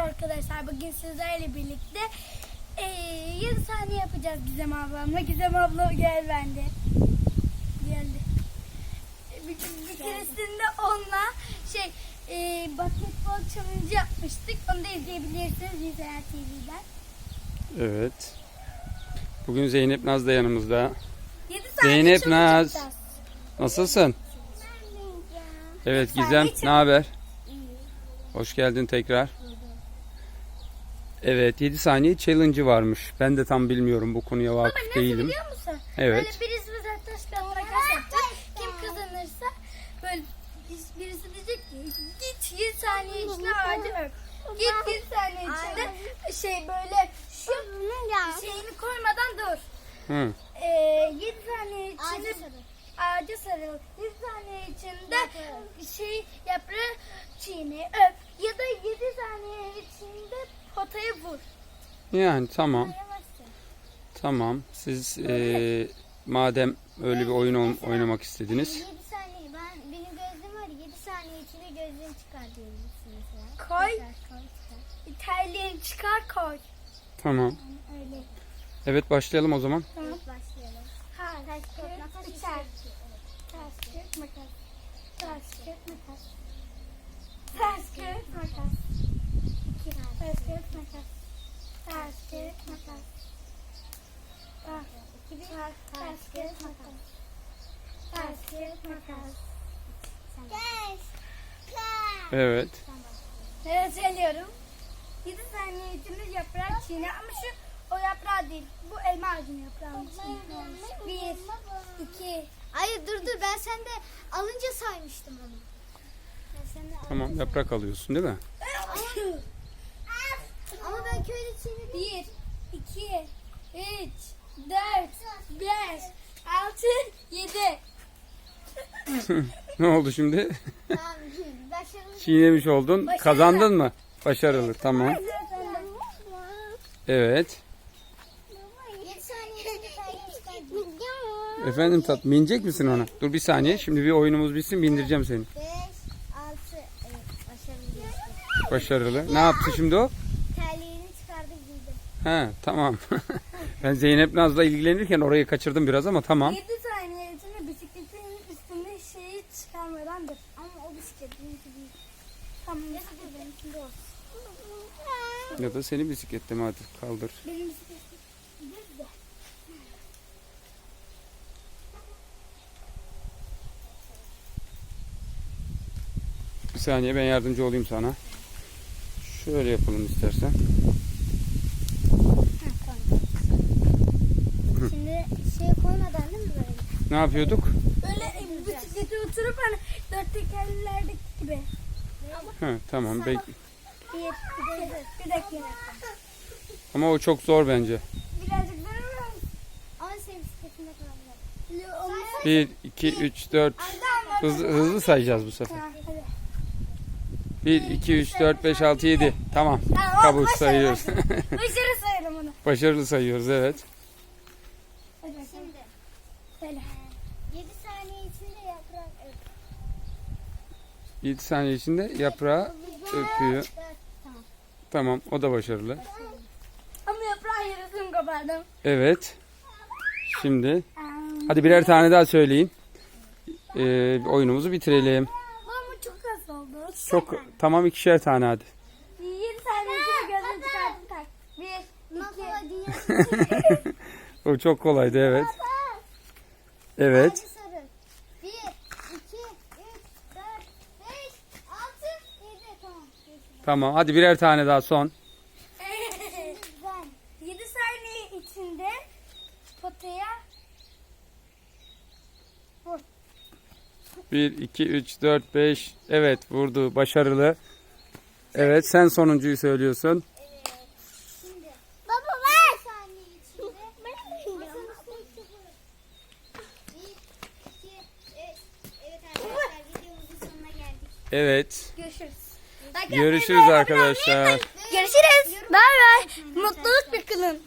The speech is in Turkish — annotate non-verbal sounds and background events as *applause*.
arkadaşlar. Bugün sizlerle birlikte eee 7 saniye yapacağız Gizem ablamla. Gizem abla gel bende. Geldi. E, Bir, bir keresinde onunla şey eee basketbol challenge yapmıştık. Onu da izleyebilirsiniz Yüzler TV'den. Evet. Bugün Zeynep Naz da yanımızda. 7 saniye Zeynep Naz. Nasılsın? Evet Gizem, ne haber? Hoş geldin tekrar. Evet, 7 saniye challenge'ı varmış. Ben de tam bilmiyorum bu konuya Baba vakıf nasıl değilim. biliyor musun? Evet. Böyle birisi bize taş kağıt makas yapacak. Kim kazanırsa böyle birisi diyecek ki git 7 saniye içinde ağacı. Git 7 saniye içinde şey böyle şu şeyini koymadan dur. Hı. Ee, 7 saniye içinde ağaca sarıl. 7 saniye içinde şey yaprağı çiğne öp. Ya da 7 saniye içinde potaya vur. Yani tamam, tamam. Siz eee, madem öyle bir oyun oyn- oynamak istediniz. 7 saniye ben benim gözlüğüm var 7 saniye içinde gözlüğünü çıkar diyebilirsin mesela. Koy. Çıkar, koy, çıkar. Koy. Tamam. Öyle. Evet başlayalım o zaman. Tamam. Evet, başlayalım. Ha, Taş kağıt makas üstüne. Taş kağıt makas. Taş kağıt makas. Taş kağıt makas. İki tane. Taş kağıt makas. Taş kağıt makas. Ah, İki bir. Taş taş kağıt makas. Taş kağıt makas. Taş. Evet. Evet söylüyorum. 7 saniye içinde yaprak çiğne ama şu o yaprağı değil. Bu elma ağacının yaprağı. Bir, iki, Hayır dur dur ben sende alınca saymıştım onu. Tamam, yaprak alıyorsun değil mi? Ama ben köyde çevirdim. bir, iki, üç, dört, beş, altı, yedi. *laughs* Ne oldu şimdi? Tamam başarılı. Çiğnemiş oldun. Başarılı. Kazandın mı? Başarılı. Tamam. Evet. 7 saniye içinde terliğini çıkar. Efendim tat binecek misin ona? Dur bir saniye. Şimdi bir oyunumuz bitsin bindireceğim seni. 5, 6, evet başarılı. Ne yaptı şimdi o? Terliğini çıkardı giydim. He tamam. *laughs* ben Zeynep Naz'la ilgilenirken orayı kaçırdım biraz ama tamam. 7 saniye içinde bisikletin üstünde şeyi çıkarmadandır. Ama o bisiklet benimki değil. Tamam. Neyse dur benimkinde olsun. Ya da seni bisiklette mi hadi kaldır. Benim bisikletim. Bir saniye ben yardımcı olayım sana. Şöyle yapalım istersen. Şimdi şey koymadan değil mi böyle? Ne yapıyorduk? Böyle bisiklete oturup hani dört tekerlerdeki gibi. He, tamam. Bek Bir, iki, bir dakika. ama o çok zor bence. Birazcık durur Ama senin bisikletinde musun? 1, 2, 3, 4. Hızlı, hızlı sayacağız bu sefer. Tamam, hadi. 1, 2, 3, 4, 5, 6, 7. Tamam. Kabul sayıyoruz. *laughs* başarı. Sayalım onu. Başarılı sayıyoruz evet. Şimdi Söyle. 7 saniye içinde yaprak öp. 7 saniye içinde yaprağı öpüyor. Tamam. O da başarılı. Ama yaprağın yarısını kopardım. Evet. Şimdi hadi birer tane daha söyleyin. Ee, oyunumuzu bitirelim. Ama çok az oldu. Çok tamam ikişer tane hadi. 7 saniye içinde gözünü çıkardım tak. 1, Nasıl 2, diye. *laughs* O çok kolaydı evet. Evet. Ağacı sarı. 1, 2, 3, 4, 5, 6, 7. Tamam. Tamam hadi birer tane daha son. *laughs* Ben 7 saniye içinde potaya 1, 2, 3, 4, 5. Evet vurdu başarılı. Evet sen sonuncuyu söylüyorsun. şimdi. Baba ver. 1 saniye içinde. *laughs* Masanın üstüne çıkıyor. 1, 2, 3. Evet arkadaşlar videomuzun sonuna geldik. Evet. görüşürüz. Görüşürüz arkadaşlar. Görüşürüz. Bay bay. Mutluluk bir kılın.